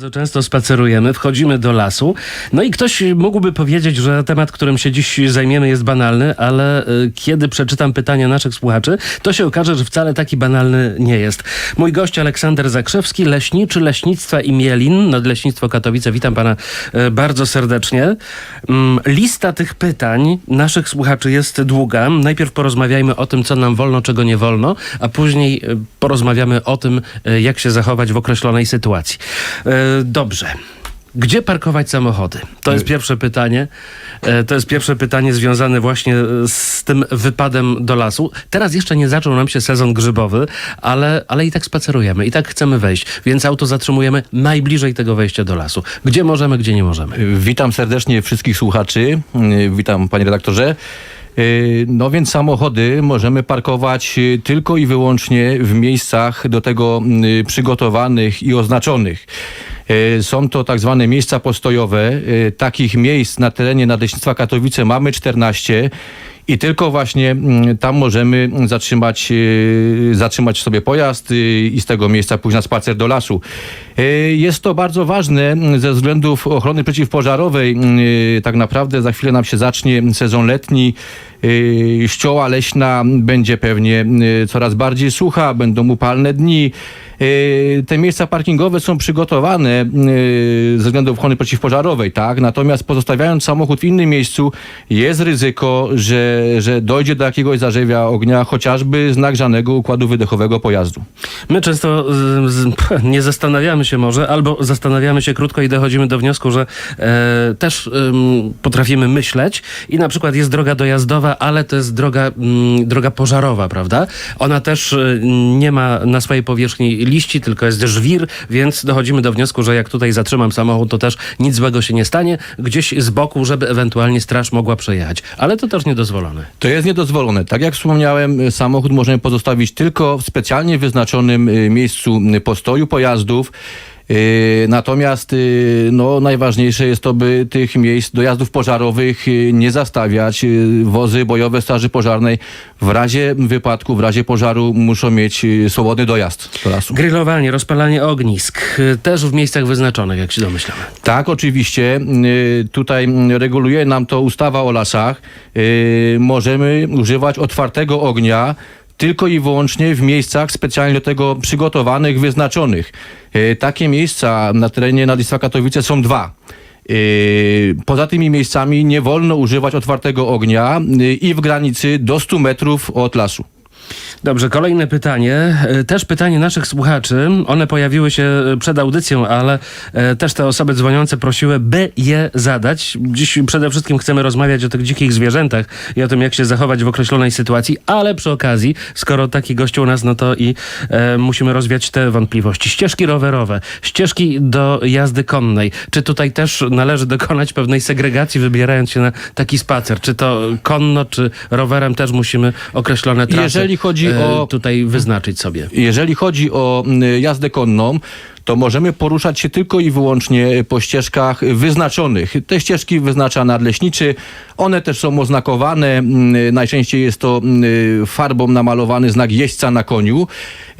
Bardzo często spacerujemy, wchodzimy do lasu, no i ktoś mógłby powiedzieć, że temat, którym się dziś zajmiemy jest banalny, ale y, kiedy przeczytam pytania naszych słuchaczy, to się okaże, że wcale taki banalny nie jest. Mój gość Aleksander Zakrzewski, leśniczy Leśnictwa i Mielin, Nadleśnictwo Katowice. Witam pana y, bardzo serdecznie. Mm, Lista tych pytań naszych słuchaczy jest długa. Najpierw porozmawiajmy o tym, co nam wolno, czego nie wolno, a później y, porozmawiamy o tym, jak się zachować w określonej sytuacji. E, Dobrze. Gdzie parkować samochody? To jest pierwsze pytanie. E, To jest pierwsze pytanie związane właśnie z tym wypadem do lasu. Teraz jeszcze nie zaczął nam się sezon grzybowy, ale, ale i tak spacerujemy, i tak chcemy wejść, więc auto zatrzymujemy najbliżej tego wejścia do lasu. Gdzie możemy, gdzie nie możemy. Witam serdecznie wszystkich słuchaczy. Yy, Witam panie redaktorze. Yy, No więc samochody możemy parkować yy, tylko i wyłącznie w miejscach do tego yy, przygotowanych i oznaczonych. Są to tak zwane miejsca postojowe. Takich miejsc na terenie Nadleśnictwa Katowice mamy 14 i tylko właśnie mm, tam możemy zatrzymać, zatrzymać sobie pojazd i z tego miejsca pójść na spacer do lasu. Yy, Jest to bardzo ważne ze względów ochrony przeciwpożarowej. Yy, Tak naprawdę za chwilę nam się zacznie sezon letni. Yy, Ścioła leśna będzie pewnie coraz bardziej sucha, będą upalne dni. Te miejsca parkingowe są przygotowane ze względów ochrony przeciwpożarowej, tak? Natomiast pozostawiając samochód w innym miejscu, jest ryzyko, że, że dojdzie do jakiegoś zarzewia ognia, chociażby z nagrzanego układu wydechowego pojazdu. My często nie zastanawiamy się może, albo zastanawiamy się krótko i dochodzimy do wniosku, że e, też em, potrafimy myśleć i na przykład jest droga dojazdowa, ale to jest droga, mm, droga pożarowa, prawda? Ona też e, nie ma na swojej powierzchni liści, tylko jest żwir, więc dochodzimy do wniosku, że jak tutaj zatrzymam samochód, to też nic złego się nie stanie, gdzieś z boku, żeby ewentualnie straż mogła przejechać. Ale to też niedozwolone. To jest niedozwolone. Tak jak wspomniałem, y, samochód możemy pozostawić tylko w specjalnie wyznaczonym y, miejscu postoju pojazdów. Y, Natomiast y, no, najważniejsze jest to, by tych miejsc dojazdów pożarowych y, nie zastawiać. Wozy bojowe Straży Pożarnej w razie wypadku, w razie pożaru muszą mieć swobodny dojazd do lasu. Grillowanie, rozpalanie ognisk, też w miejscach wyznaczonych, jak się domyślamy. Tak, oczywiście. Tutaj mm, reguluje nam to ustawa o lasach. Możemy używać otwartego ognia tylko i wyłącznie w miejscach specjalnie do tego przygotowanych, wyznaczonych. Y, Takie miejsca na terenie Nadleśnictwa Katowice są dwa. Y, Poza tymi miejscami nie wolno używać otwartego ognia y, i w granicy do 100 metrów od lasu. Dobrze, kolejne pytanie. E, Też pytanie naszych słuchaczy. One pojawiły się e, przed audycją, ale e, też te osoby dzwoniące prosiły, by je zadać. Dziś przede wszystkim chcemy rozmawiać o tych dzikich zwierzętach i o tym, jak się zachować w określonej sytuacji, ale przy okazji, skoro taki gość u nas, no to i e, musimy rozwiać te wątpliwości. Ścieżki rowerowe, ścieżki do jazdy konnej. Czy tutaj też należy dokonać pewnej segregacji, wybierając się na taki spacer? Czy to konno, czy rowerem też musimy określone trasy Jeżeli chodzi e, o- tutaj wyznaczyć sobie. Jeżeli chodzi o jazdę konną, to możemy poruszać się tylko i wyłącznie po ścieżkach wyznaczonych. Te ścieżki wyznacza nadleśniczy. One też są oznakowane. Najczęściej jest to farbą namalowany znak jeźdźca na koniu.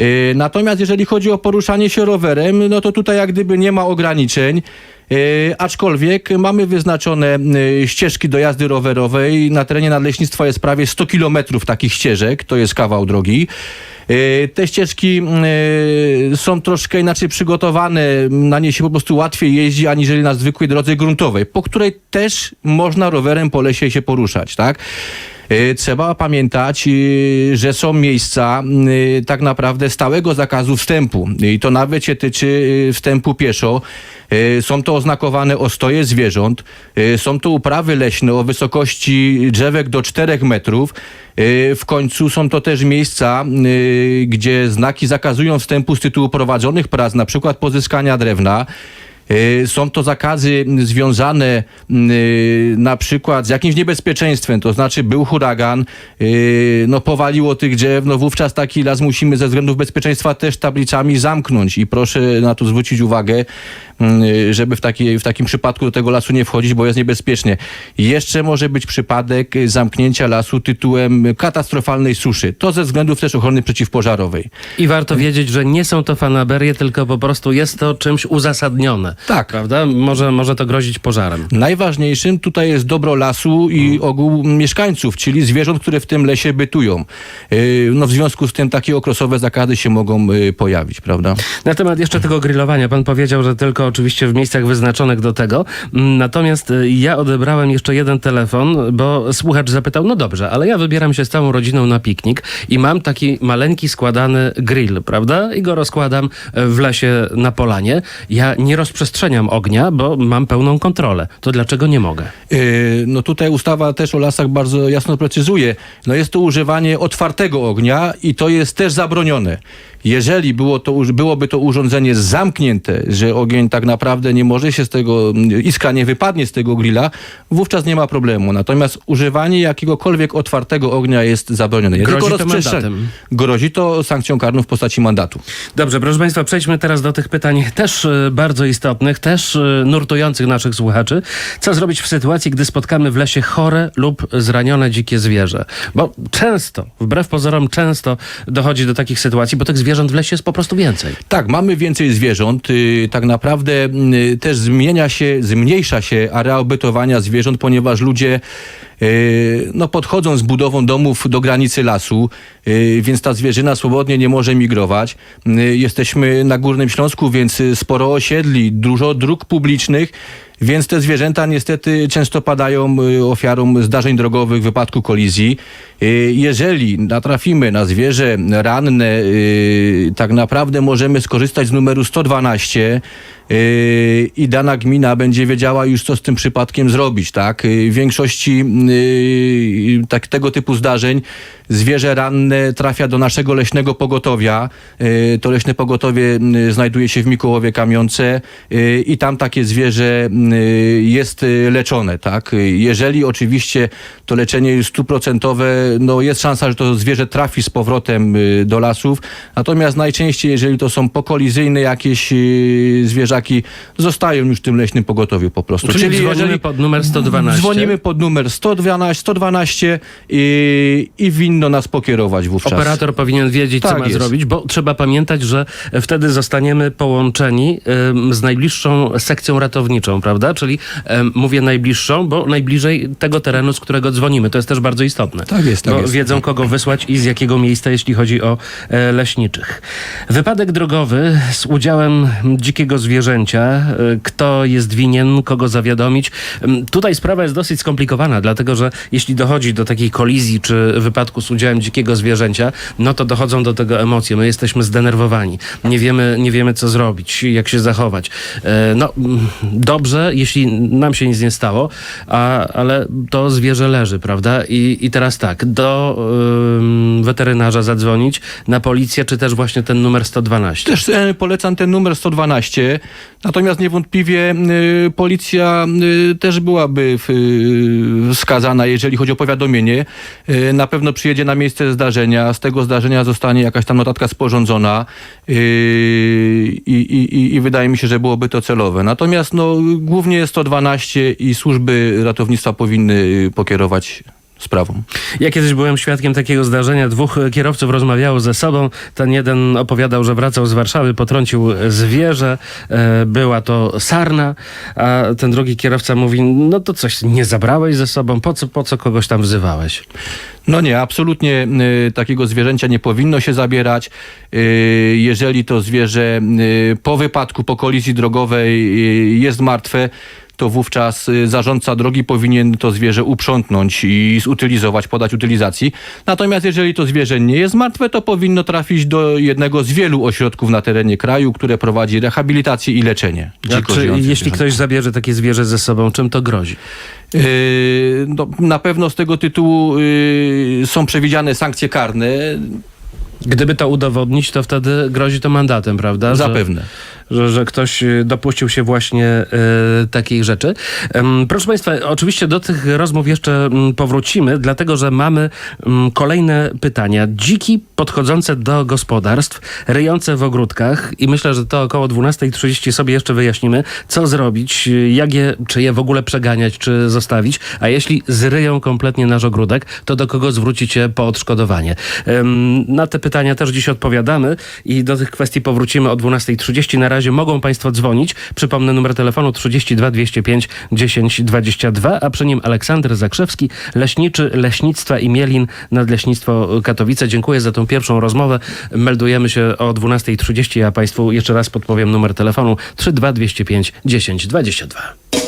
Y, Natomiast jeżeli chodzi o poruszanie się rowerem, no to tutaj jak gdyby nie ma ograniczeń. Y, aczkolwiek mamy wyznaczone y, ścieżki do jazdy rowerowej. Na terenie nadleśnictwa jest prawie 100 kilometrów takich ścieżek. To jest kawał drogi. Y, Te ścieżki są troszkę inaczej przygotowane. Na nie się po prostu łatwiej jeździ, aniżeli na zwykłej drodze gruntowej, po której też można rowerem po lesie się poruszać, tak? Y, Trzeba pamiętać, y, że są miejsca y, tak naprawdę stałego zakazu wstępu. I to nawet się tyczy wstępu pieszo. Są to oznakowane ostoje zwierząt. Są to uprawy leśne o wysokości drzewek do 4 metrów. W końcu są to też miejsca, gdzie znaki zakazują wstępu z tytułu prowadzonych prac, na przykład pozyskania drewna. Y, Są to zakazy związane y, na przykład z jakimś niebezpieczeństwem, to znaczy był huragan, y, no powaliło tych drzew, no wówczas taki las musimy ze względów bezpieczeństwa też tablicami zamknąć i proszę na to zwrócić uwagę, żeby w, taki, w takim przypadku do tego lasu nie wchodzić, bo jest niebezpiecznie. Jeszcze może być przypadek zamknięcia lasu tytułem katastrofalnej suszy. To ze względów też ochrony przeciwpożarowej. I warto wiedzieć, że nie są to fanaberie, tylko po prostu jest to czymś uzasadnione. Tak. Prawda? Może, może to grozić pożarem. Najważniejszym tutaj jest dobro lasu i ogół mieszkańców, czyli zwierząt, które w tym lesie bytują. Yy, No w związku z tym takie okresowe zakazy się mogą yy, pojawić, prawda? Na temat jeszcze tego grillowania. Pan powiedział, że tylko oczywiście w miejscach wyznaczonych do tego. Mm, Natomiast y, ja odebrałem jeszcze jeden telefon, bo słuchacz zapytał, no dobrze, ale ja wybieram się z całą rodziną na piknik i mam taki maleńki składany grill, prawda? I go rozkładam w lesie na polanie. Ja nie rozprzestrzeniam ognia, bo mam pełną kontrolę. To dlaczego nie mogę? Yy, No tutaj ustawa też o lasach bardzo jasno precyzuje. No jest to używanie otwartego ognia i to jest też zabronione. Jeżeli było to, byłoby to urządzenie zamknięte, że ogień tak naprawdę nie może się z tego, mm, iskra nie wypadnie z tego grilla, wówczas nie ma problemu. Natomiast używanie jakiegokolwiek otwartego ognia jest zabronione. Grozi to mandatem. Grozi to sankcją karną w postaci mandatu. Dobrze, proszę Państwa, przejdźmy teraz do tych pytań też e, bardzo istotnych, też e, nurtujących naszych słuchaczy. Co zrobić w sytuacji, gdy spotkamy w lesie chore lub zranione dzikie zwierzę? Bo często, wbrew pozorom, często dochodzi do takich sytuacji, bo tych zwierząt w lesie jest po prostu więcej. Tak, mamy więcej zwierząt. y, Tak naprawdę y, też zmienia się, zmniejsza się areał bytowania zwierząt, ponieważ ludzie no, podchodzą z budową domów do granicy lasu, y, więc ta zwierzyna swobodnie nie może migrować. Y, Jesteśmy na Górnym Śląsku, więc sporo osiedli, dużo dróg publicznych. Więc te zwierzęta niestety często padają ofiarą zdarzeń drogowych, wypadku kolizji. Jeżeli natrafimy na zwierzę ranne, tak naprawdę możemy skorzystać z numeru 112 y, i dana gmina będzie wiedziała już, co z tym przypadkiem zrobić. Tak? Y, W większości y, tak, tego typu zdarzeń zwierzę ranne trafia do naszego leśnego pogotowia. To leśne pogotowie znajduje się w Mikołowie Kamionce i tam takie zwierzę jest leczone. Tak? Jeżeli oczywiście to leczenie jest stuprocentowe, no jest szansa, że to zwierzę trafi z powrotem do lasów. Natomiast najczęściej, jeżeli to są pokolizyjne jakieś y, zostają już w tym leśnym pogotowiu po prostu. Czyli, dzwonimy pod numer 112. Dzwonimy pod numer 112, 112 i, i winno nas pokierować wówczas. Operator powinien wiedzieć, co Tak ma jest. zrobić, bo trzeba pamiętać, że wtedy zostaniemy połączeni z najbliższą sekcją ratowniczą, prawda? Czyli mówię najbliższą, bo najbliżej tego terenu, z którego dzwonimy. To jest też bardzo istotne. Tak jest, tak bo jest. wiedzą, kogo wysłać i z jakiego miejsca, jeśli chodzi o e, leśniczych. Wypadek drogowy z udziałem dzikiego zwierzęcia. E, Kto jest winien, kogo zawiadomić? Em, Tutaj sprawa jest dosyć skomplikowana, dlatego że jeśli dochodzi do takiej kolizji czy wypadku z udziałem dzikiego zwierzęcia, no to dochodzą do tego emocje. My jesteśmy zdenerwowani. Nie wiemy, nie wiemy co zrobić, jak się zachować. E, No, mm, dobrze, jeśli nam się nic nie stało, a, ale to zwierzę leży, prawda? I, i teraz tak, do ym, weterynarza zadzwonić, na policję, czy też właśnie ten numer 112. Też e, polecam ten numer 112, natomiast niewątpliwie y, policja y, też byłaby y, wskazana, jeżeli chodzi o powiadomienie. Y, na pewno przyjedzie na miejsce zdarzenia, z tego zdarzenia zostanie jakaś tam notatka sporządzona i, i, i, wydaje mi się, że byłoby to celowe. Natomiast no, głównie 112 i służby ratownictwa powinny pokierować sprawą. Ja kiedyś byłem świadkiem takiego zdarzenia. Dwóch kierowców rozmawiało ze sobą. Ten jeden opowiadał, że wracał z Warszawy, potrącił zwierzę. E, Była to sarna, a ten drugi kierowca mówi, no to coś nie zabrałeś ze sobą, po co, po co kogoś tam wzywałeś? No nie, absolutnie y, takiego zwierzęcia nie powinno się zabierać. Y, jeżeli to zwierzę y, po wypadku, po kolizji drogowej jest martwe, to wówczas y, zarządca drogi powinien to zwierzę uprzątnąć i zutylizować, podać utylizacji. Natomiast jeżeli to zwierzę nie jest martwe, to powinno trafić do jednego z wielu ośrodków na terenie kraju, które prowadzi rehabilitację i leczenie. A czy, jeśli zwierząt. ktoś zabierze takie zwierzę ze sobą, czym to grozi? Yy, no, na pewno z tego tytułu yy, są przewidziane sankcje karne. Gdyby to udowodnić, to wtedy grozi to mandatem, prawda? Zapewne. że, że ktoś y, dopuścił się właśnie y, takiej rzeczy. Proszę Państwa, oczywiście do tych rozmów jeszcze mm, powrócimy, dlatego że mamy mm, kolejne pytania. Dziki podchodzące do gospodarstw, ryjące w ogródkach i myślę, że to około 12.30 sobie jeszcze wyjaśnimy, co zrobić, y, jak je, czy je w ogóle przeganiać, czy zostawić, a jeśli zryją kompletnie nasz ogródek, to do kogo zwrócicie po odszkodowanie? Na te pytania też dziś odpowiadamy i do tych kwestii powrócimy o 12.30. Na razie mogą Państwo dzwonić. Przypomnę numer telefonu 32 205 10 22, a przy nim Aleksander Zakrzewski, leśniczy Leśnictwa i Mielin, Nadleśnictwo Katowice. Dziękuję za tą pierwszą rozmowę. Meldujemy się o 12.30, a Państwu jeszcze raz podpowiem numer telefonu 32 205 10 22.